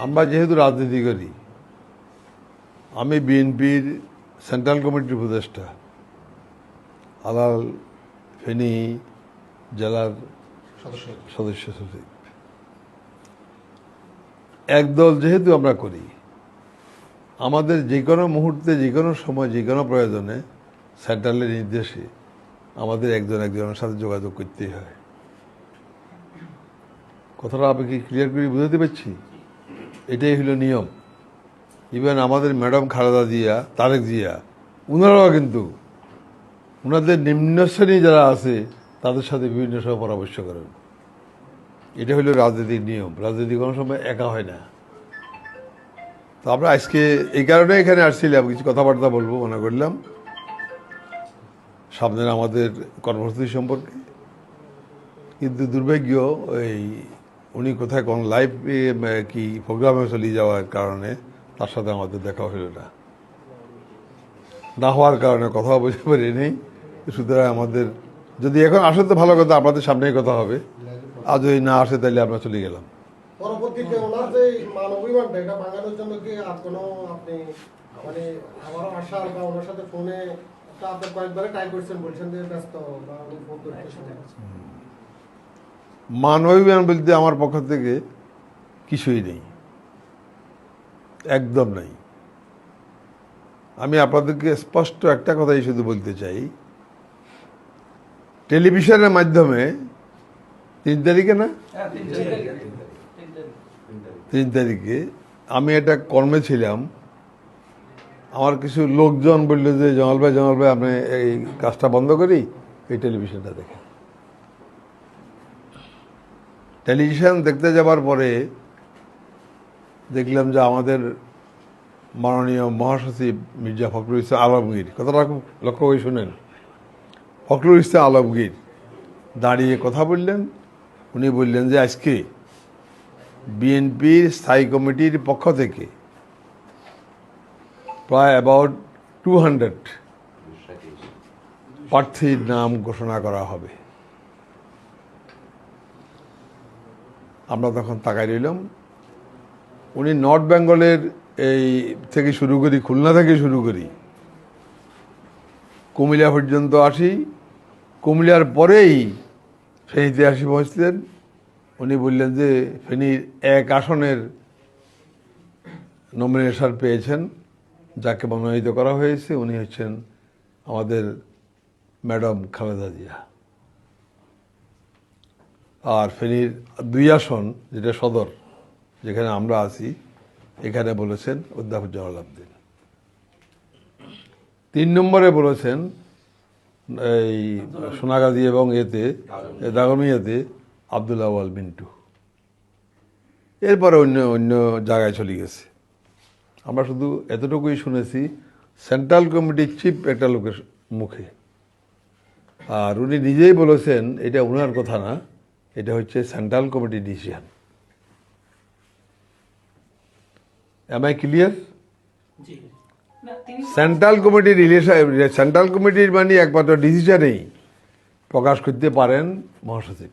আমরা যেহেতু রাজনীতি করি, আমি বিএনপির সেন্ট্রাল কমিটির উপদেষ্টা আলাল ফেনী জেলার সদস্য সচিব। একদল যেহেতু আমরা করি, আমাদের যে কোনো মুহূর্তে, যে কোনো সময়, যে কোনো প্রয়োজনে সেন্ট্রালের নির্দেশে আমাদের একজন একজনের সাথে যোগাযোগ করতেই হয়। কথাটা আমি কি ক্লিয়ার করে বুঝাতে পারছি? এটাই হলো নিয়ম। ইভেন আমাদের ম্যাডাম খালেদা জিয়া, তারেক জিয়া, উনারাও কিন্তু ওনাদের নিম্ন শ্রেণি যারা আছে, তাদের সাথে বিভিন্ন সময় পরামর্শ করেন। এটা হলো রাজনীতির নিয়ম। রাজনীতি কোনো সময় একা হয় না। তো আমরা আজকে এই কারণে এখানে আসছিলাম, কিছু কথাবার্তা বলব, মনে করলাম। সামনের আমাদের কর্মসূচি সম্পর্কে। কিন্তু দুর্ভাগ্য, এই উনি কোথায় কোন লাইভ কি প্রোগ্রামে চলে যাওয়ার কারণে তার সাথে আমাদের দেখা হলো না। না হওয়ার কারণে কথা বলতে পারি নেই সুতরাং আমাদের যদি এখন আসে তো ভালো কথা আপনাদের সামনেই কথা হবে। আর যদি না আসে তাহলে আমরা চলে গেলাম। পরবর্তীতে ওনার যে মানবিমানটা এটা ভাঙানোর জন্য কি আর কোনো আপনি মানে আমারও আসার বা ওনার সাথে ফোনে আপনি কয়েকবারে ট্রাই করছেন বলছেন যে ব্যস্ত বা ফোন করতেছেন মানবিমান বলতে আমার পক্ষ থেকে কিছুই নেই। একদম নেই। আমি আপনাদেরকে স্পষ্ট একটা কথাই শুধু বলতে চাই। টেলিভিশনের মাধ্যমে তিন তারিখে না? তিন তারিখে আমি একটা কর্মে ছিলাম। আমার কিছু লোকজন বলল যে জঙ্গল ভাই জঙ্গল ভাই আপনি এই কাজটা বন্ধ করি এই টেলিভিশনটা দেখেন। টেলিভিশন দেখতে যাবার পরে দেখলাম যে আমাদের মাননীয় মহাসচিব মির্জা ফখরুল ইসলাম আলমগীর, কথাটা খুব লক্ষ্য করে শুনেন। ফখরুল ইসলাম আলমগীর দাঁড়িয়ে কথা বললেন, উনি বললেন যে আজকে বিএনপির স্থায়ী কমিটির পক্ষ থেকে প্রায় অ্যাবাউট টু হান্ড্রেড প্রার্থীর নাম ঘোষণা করা হবে। আমরা তখন তাকাই রইলাম। উনি নর্থ বেঙ্গলের এই থেকে শুরু করি, খুলনা থেকে শুরু করি। কুমিল্লা পর্যন্ত আসি। কুমিল্লার পরেই ফেনীতে আসি পৌঁছলেন। উনি বললেন যে, ফেনীর এক আসনের নমিনেশন পেয়েছেন, যাকে মনোনীত করা হয়েছে। উনি হচ্ছেন আমাদের ম্যাডাম খালেদা জিয়া। আর ফেনীর দুই আসন, যেটা সদর, যেখানে আমরা আছি, এখানে বলেছেন অধ্যাপক জওয়াল আবদিন। তিন নম্বরে বলেছেন, এই সোনাগাজী এবং এতে দাগমিয়াতে আবদুল্লাহ আওয়াল মিন্টু। এরপরে অন্য অন্য জায়গায় চলে গেছে। আমরা শুধু এতটুকুই শুনেছি, সেন্ট্রাল কমিটির চিফ একটা লোকের মুখে। আর উনি নিজেই বলেছেন, এটা ওনার কথা না এটা হচ্ছে central committee decision am I clear ji. না তিনি সেন্ট্রাল কমিটির রিলেশন সেন্ট্রাল কমিটির মানে একমাত্র ডিসিশনেই প্রকাশ করতে পারেন মহাসচিব।